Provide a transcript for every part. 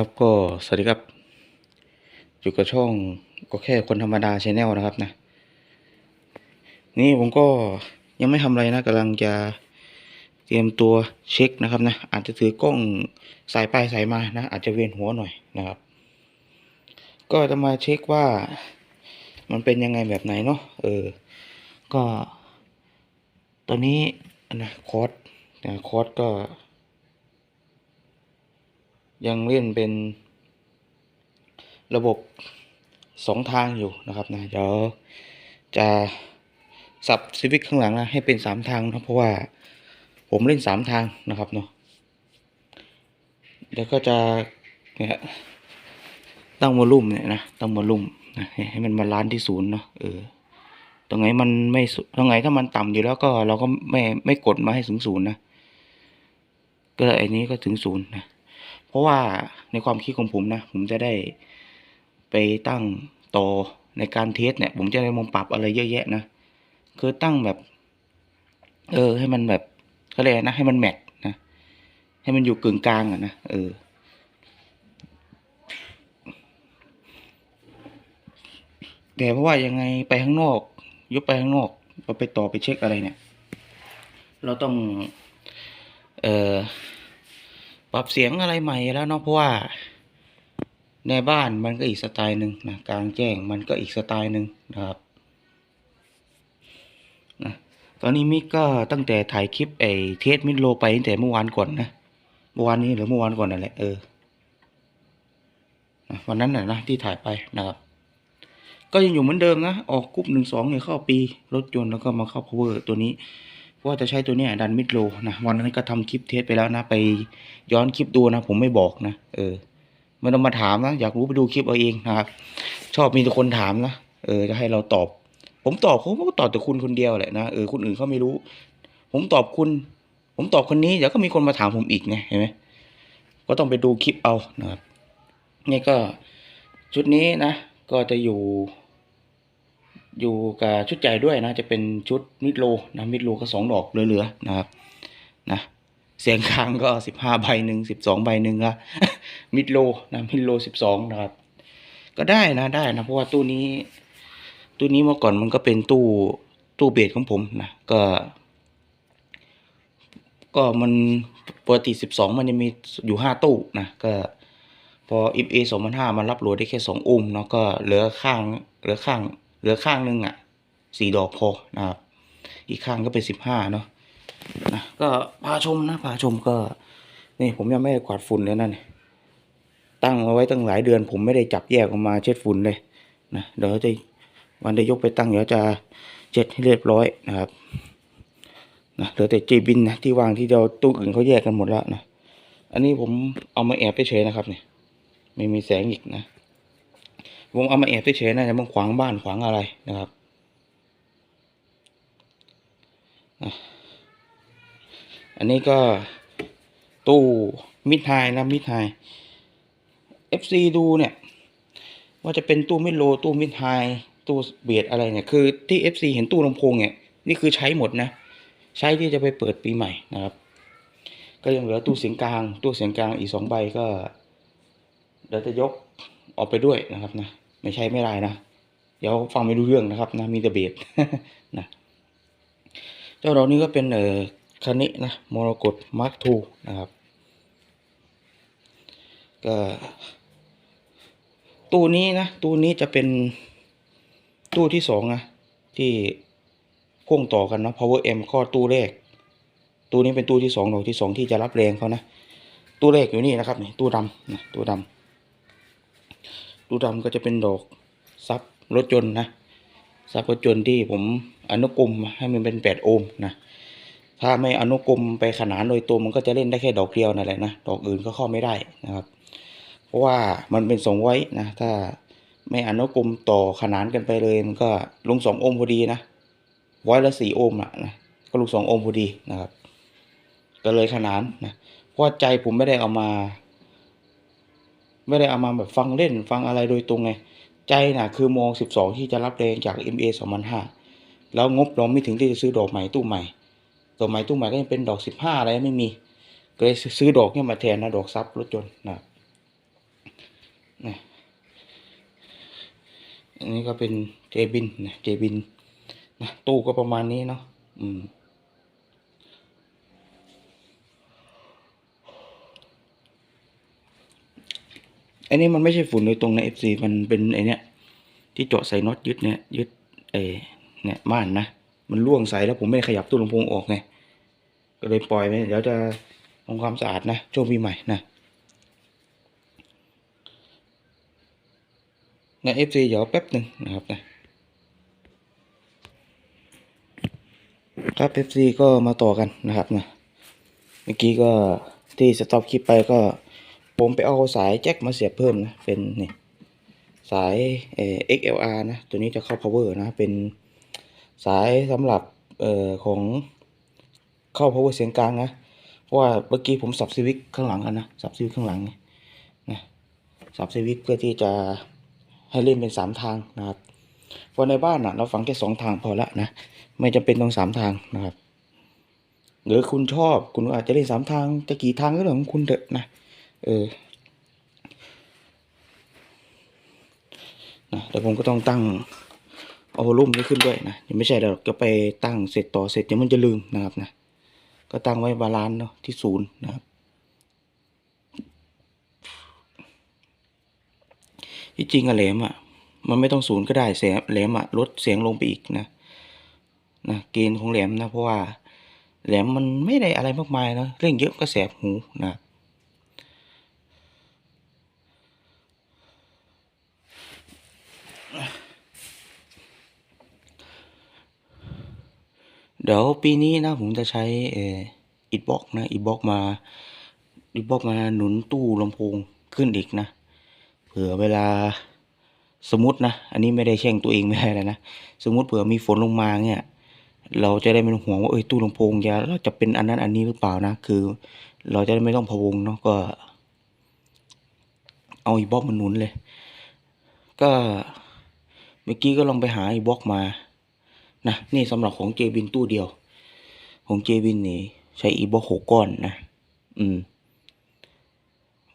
ครับก็สวัสดีครับ อยู่กับช่องก็แค่คนธรรมดาชแนลนะครับนะ นี่ผมก็ยังไม่ทำอะไรนะกำลังจะเตรียมตัวเช็คนะครับนะ อาจจะถือกล้องสายไปสายมานะ อาจจะเวียนหัวหน่อยนะครับ ก็จะมาเช็คว่ามันเป็นยังไงแบบไหนเนาะเออ ก็ ตอนนี้นะคอร์สนะคอร์สก็ ยังเล่นเป็นระบบสองทางอยู่นะครับนะเดี๋ยวจะสับสวิตช์ข้างหลังนะให้เป็นสามทางนะเพราะว่าผมเล่นสามทางนะครับเนาะเดี๋ยวก็จะเนี่ยตั้งวอลลุ่มเนี่ยนะตั้งวอลลุ่มนะให้มันบาล้านที่ศูนย์เนาะเออตรงไหนมันไม่ตรงไหนถ้ามันต่ำอยู่แล้วก็เราก็ไม่ไม่กดมาให้ถึงศูนย์นะก็ไอ้นี้ก็ถึงศูนย์นะ เพราะว่าในความคิดของผมนะ ผมจะได้ไปตั้งต่อในการเทสเนี่ย ผมจะได้มาปรับอะไรเยอะแยะนะ คือตั้งแบบ เออ ให้มันแบบเขาเรียกนะ ให้มันแมทนะ ให้มันอยู่กึ่งกลางอะนะ เออ แต่เพราะว่ายังไงไปข้างนอก ยกไปข้างนอกเราไปต่อไปเช็คอะไรเนี่ย เราต้อง เออ ปรับเสียงอะไรใหม่แล้วเนาะเพราะว่า ในบ้านมันก็อีกสไตล์หนึ่งนะกลางแจ้งมันก็อีกสไตล์หนึ่งนะครับนะตอนนี้มิกก็ตั้งแต่ถ่ายคลิปไอ้เทสมิดโลไปตั้งแต่เมื่อวานก่อนนะเมื่อวานนี้หรือเมื่อวานก่อนนั่นแหละเออนะวันนั้นน่ะนะที่ถ่ายไปนะครับ ก็ยังอยู่เหมือนเดิมนะ ออกกรุ๊ปหนึ่งสองเนี่ยเข้าปีรถยนต์แล้วก็มาเข้า power ตัวนี้ ว่าจะใช้ตัวนี้ดันมิดโลนะวันนั้นก็ทำคลิปเทสไปแล้วนะ ไปย้อนคลิปดูนะ ผมไม่บอกนะเออไม่ต้องมาถามนะอยากรู้ไปดูคลิปเอาเองนะครับ ชอบมีแต่คนถามนะเออจะให้เราตอบ ผมตอบผมก็ตอบแต่คุณคนเดียวแหละนะเออคนอื่นเขาไม่รู้ ผมตอบคุณ ผมตอบคนนี้เดี๋ยวก็มีคนมาถามผมอีกไงเห็นไหมก็ต้องไปดูคลิปเอานะครับนี่ก็ชุดนี้นะ ก็จะอยู่ อยู่กับชุดใหญ่ด้วยนะ จะเป็นชุดมิดโลนะมิดโลก็สองดอกเหลือๆนะครับนะเสียงค้างก็สิบห้าใบหนึ่งสิบสองใบหนึ่งละมิดโลนะมิดโลสิบสองนะครับ ก็ได้นะได้นะ เพราะว่าตู้นี้ ตู้นี้เมื่อก่อนมันก็เป็นตู้ตู้เบสของผมนะก็ ก็มันปกติสิบสองมันจะมีอยู่ห้าตู้นะก็พอ FA สองพันห้ามันรับโหลดได้แค่สองอุ้มเนาะก็เหลือข้างเหลือข้าง เหลือข้างหนึงอะสี่ดอกพอนะครับ อีกข้างก็เป็นสิบห้าเนาะนะก็พาชมนะพาชมก็ นี่ผมยังไม่ได้กวาดฝุ่นเลยนั่นนี่ตั้งเอาไว้ตั้งหลายเดือน ผมไม่ได้จับแยกออกมาเช็ดฝุ่นเลยนะเดี๋ยวจะวันได้ยกไปตั้งเดี๋ยวจะเช็ดให้เรียบร้อยนะครับนะเหลือแต่จีบินนะที่วางที่เดียวตู้อื่นเขาแยกกันหมดแล้วนะอันนี้ผมเอามาแอบไปเฉยนะครับเนี่ยไม่มีแสงอีกนะ ผมเอามาแอบเฉยๆนะจะมันขวางบ้านขวางอะไรนะครับอันนี้ก็ตู้มิดไฮนะมิดไฮ FC ดูเนี่ย ว่าจะเป็นตู้มิดโลตู้มิดไฮตู้เบียดอะไรเนี่ยคือที่ FC เห็นตู้ลำโพงเนี่ยนี่คือใช้หมดนะ ใช้ที่จะไปเปิดปีใหม่นะครับ ก็ยังเหลือตู้เสียงกลาง ตู้เสียงกลางอีกสองใบก็เดี๋ยวจะยก ออกไปด้วยนะครับนะไม่ใช่ไม่ได้นะเดี๋ยวฟังไม่รู้เรื่องนะครับนะมีแต่เบสนะเจ้าเรานี่ก็เป็นเอ่อคันนี้นะมรกตมาร์คทูนะครับก็ตู้นี้นะตู้นี้จะเป็นตู้ที่สองนะที่พ่วงต่อกันเนาะ power m ข้อตู้แรก ตู้นี้เป็นตู้ที่สองดอกที่สองที่จะรับแรงเขานะตู้แรกอยู่นี่นะครับนี่ตู้ดำนะตู้ดำ ตู้ดำก็จะเป็นดอกซับรถยนต์นะซับรถยนต์ที่ผมอนุกรมให้มันเป็นแปดโอห์มนะถ้าไม่อนุกรมไปขนานโดยตัวมันก็จะเล่นได้แค่ดอกเดียวนั่นแหละนะดอกอื่นก็เข้าไม่ได้นะครับ เพราะว่ามันเป็นสองไว้นะ ถ้าไม่อนุกรมต่อขนานกันไปเลยมันก็ลงสองโอห์มพอดีนะไว้ละสี่โอห์มอะนะก็ลงสองโอห์มพอดีนะครับ ก็เลยขนานนะเพราะใจผมไม่ได้เอามา ไม่ได้เอามาแบบฟังเล่นฟังอะไรโดยตรงไงใจน่ะคือมองสิบสองที่จะรับแรงจาก MA สองพันห้าแล้วงบเราไม่ถึงที่จะซื้อดอกใหม่ตู้ใหม่ดอกใหม่ตู้ใหม่ก็ยังเป็นดอกสิบห้าอะไรไม่มีก็เลยซื้อดอกเนี่ยมาแทนนะดอกซับรถยนต์นะนะอันนี้ก็เป็นเจบินนะเจบินนะตู้ก็ประมาณนี้เนาะอืม อันนี้มันไม่ใช่ฝุ่นโดยตรงนะ FC มันเป็นไอเนี้ยที่เจาะใส่น็อตยึดเนี่ยยึดไอเนี่ยม่านนะมันร่วงใส่แล้วผมไม่ได้ขยับตู้ลำโพงออกไงก็เลยปล่อยไว้เดี๋ยวจะทำความสะอาดนะช่วงปีใหม่นะนะ FC เดี๋ยวแป๊บหนึ่งนะครับนะครับ FC ก็มาต่อกันนะครับนะเมื่อกี้ก็ที่สต็อปคลิปไปก็ ผมไปเอาสายแจ็คมาเสียบเพิ่มนะ เป็นนี่สายเอ่อ XLR นะ ตัวนี้จะเข้า power นะ เป็นสายสำหรับเอ่อของเข้า power เสียงกลางนะ เพราะว่าเมื่อกี้ผมสับสวิตช์ข้างหลังกันนะ สับสวิตช์ข้างหลังนะสับสวิตช์เพื่อที่จะให้เล่นเป็นสามทางนะครับเพราะในบ้านอะเราฟังแค่สองทางพอละนะ ไม่จำเป็นต้องสามทางนะครับ หรือคุณชอบคุณอาจจะเล่นสามทางจะกี่ทางก็เรื่องของคุณเถอะนะ เออนะแต่ผมก็ต้องตั้งเอาวอลุ่มนี้ขึ้นด้วยนะยังไม่ใช่เราก็ไปตั้งเสร็จต่อเสร็จเดี๋ยวมันจะลืมนะครับนะก็ตั้งไว้บาลานซ์เนาะที่ศูนย์นะครับที่จริงอะแหลมอะมันไม่ต้องศูนย์ก็ได้แสงแหลมอะลดเสียงลงไปอีกนะนะเกณฑ์ของแหลมนะเพราะว่าแหลมมันไม่ได้อะไรมากมายนะเร่งเยอะก็แสบหูนะ เดี๋ยวปีนี้นะผมจะใช้เอออิดบ็อกนะอิดบ็อกมาอิดบ็อกมาหนุนตู้ลำโพงขึ้นอีกนะ เผื่อเวลาสมมตินะ อันนี้ไม่ได้แช่งตัวเองไม่ได้แล้วนะ สมมติเผื่อมีฝนลงมาเนี่ย เราจะได้ไม่ต้องห่วงว่าเอ้ยตู้ลำโพงจะเราจะเป็นอันนั้นอันนี้หรือเปล่านะ คือ เราจะได้ไม่ต้องพะวงเนาะก็ เอาอีบ็อกมาหนุนเลย ก็เมื่อกี้ก็ลองไปหาอีบ็อกมา นะนี่สำหรับของเจบินตู้เดียว ของเจบินนี่ใช้อีบอกหกก้อนนะ อืม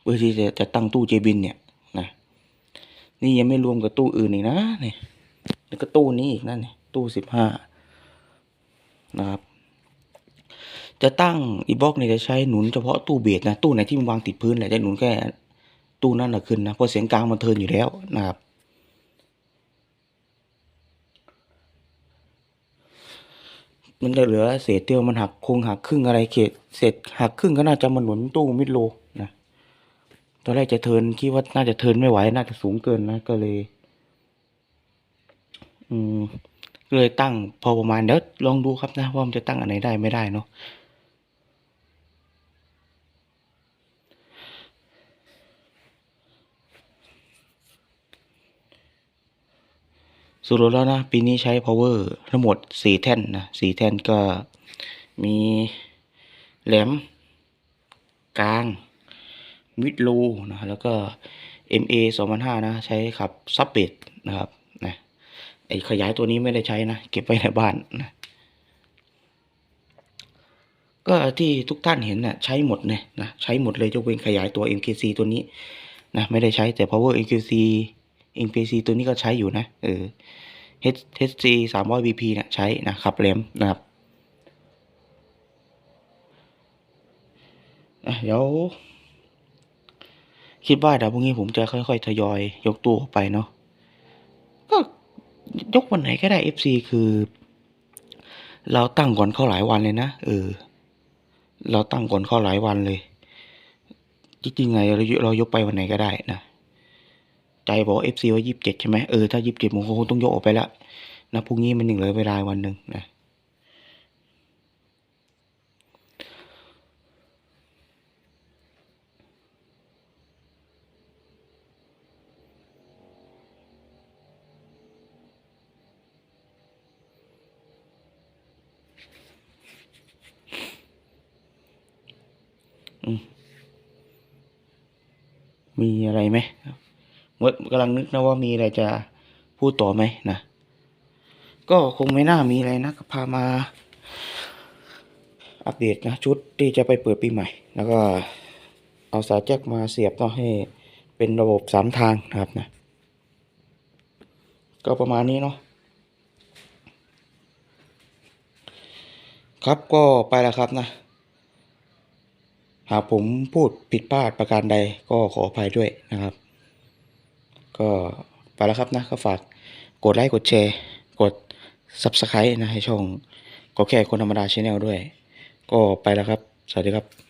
เพื่อที่จะจะตั้งตู้เจบินเนี่ยนะนี่ยังไม่รวมกับตู้อื่นอีกนะนี่แล้วก็ตู้นี้อีกนะนี่ตู้สิบห้านะครับ จะตั้งอีบ็อกเนี่ยจะใช้หนุนเฉพาะตู้เบสนะตู้ไหนที่มันวางติดพื้นแหละจะหนุนแค่ตู้นั่นนะขึ้นนะเพราะเสียงกลางมันเทินอยู่แล้วนะครับ มันจะเหลือเศษเดียวมันหักคงหักครึ่งอะไรเขตเศษหักครึ่งก็น่าจะมาหนุนตู้มิดโลนะตอนแรกจะเทินคิดว่าน่าจะเทินไม่ไหวน่าจะสูงเกินนะก็เลย อืมเลยตั้งพอประมาณเดี๋ยวลองดูครับนะว่ามันจะตั้งอันไหนได้ไม่ได้เนาะ สรุปแล้วนะ ปีนี้ใช้ power ทั้งหมดสี่แท่นนะสี่แท่นก็มีแหลม กลาง มิดโลนะแล้วก็ MA 2005นะ ใช้ขับซับเบดนะครับนะไอขยายตัวนี้ไม่ได้ใช้นะ เก็บไว้ในบ้านนะก็ที่ทุกท่านเห็นนะ่ะใช้หมดเลยนะ ใช้หมดเลยยกเว้นขยายตัว MKC ตัวนี้นะ ไม่ได้ใช้แต่ power MKC MKC ตัวนี้ก็ใช้อยู่นะ เออ H HC 300 VP เนี่ยใช้นะขับแหลมนะครับเดี๋ยวคิดว่าเดี๋ยวพรุ่งนี้ผมจะค่อย ๆ ทยอยยกตู้ออกไปเนาะก็ยกวันไหนก็ได้ FC คือ เราตั้งก่อนเข้าหลายวันเลยนะเออ เราตั้งก่อนเข้าหลายวันเลย จริงๆไงเราเรายกไปวันไหนก็ได้นะ ใจบอก FC ว่ายี่สิบเจ็ดใช่ไหมเออถ้ายี่สิบเจ็ดผมคงต้องยกออกไปละนะพรุ่งนี้มันหนึ่งเหลือเวลาวันหนึ่งนะมีอะไรไหม กำลังนึกนะว่ามีอะไรจะพูดต่อไหมนะ ก็คงไม่น่ามีอะไรนะก็พามา อัปเดตนะ ชุดที่จะไปเปิดปีใหม่ แล้วก็เอาสายแจ็คมาเสียบต้องให้เป็นระบบสามทางนะครับนะ ก็ประมาณนี้เนาะครับก็ไปแล้วครับนะ หากผมพูดผิดพลาดประการใดก็ขออภัยด้วยนะครับ ก็ไปแล้วครับนะ ก็ฝากกดไลค์กดแชร์ กด Subscribe นะให้ช่องก็แค่คนธรรมดาชแนลด้วย ก็ไปแล้วครับ สวัสดีครับ